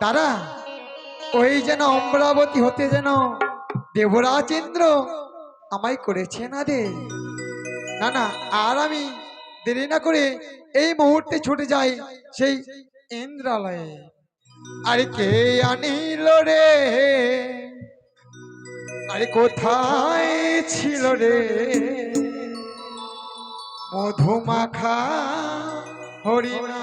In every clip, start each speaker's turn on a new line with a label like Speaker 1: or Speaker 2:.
Speaker 1: তারা ওই যেন অমরাবতী হতে যেন দেবরাজ ইন্দ্র আমায় করেছে না দে না না, আর আমি দেরি না করে এই মুহূর্তে ছুটে যাই সেই ইন্দ্রালয়ে। আরে কে আনিল রে? আরে কোথায় ছিল রে? মধুমাখা হরিণা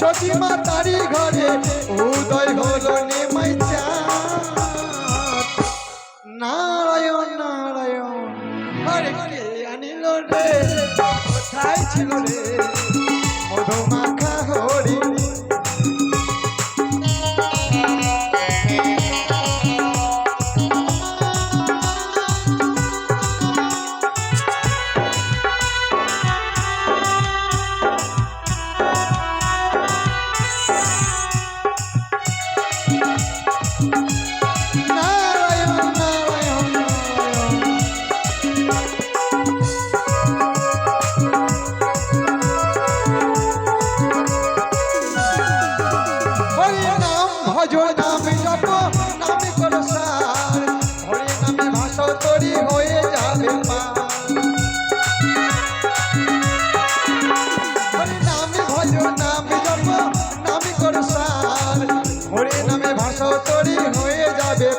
Speaker 1: নগরে মা তারি ঘরে উদয় হলো নেমাই। নারায়ণ নারায়ণ আরে কে আনিল রে কোথায় ছিল রে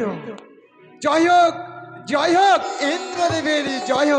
Speaker 1: তো জয় হোক জয় হোক ইন্দ্রদেবের জয় হোক।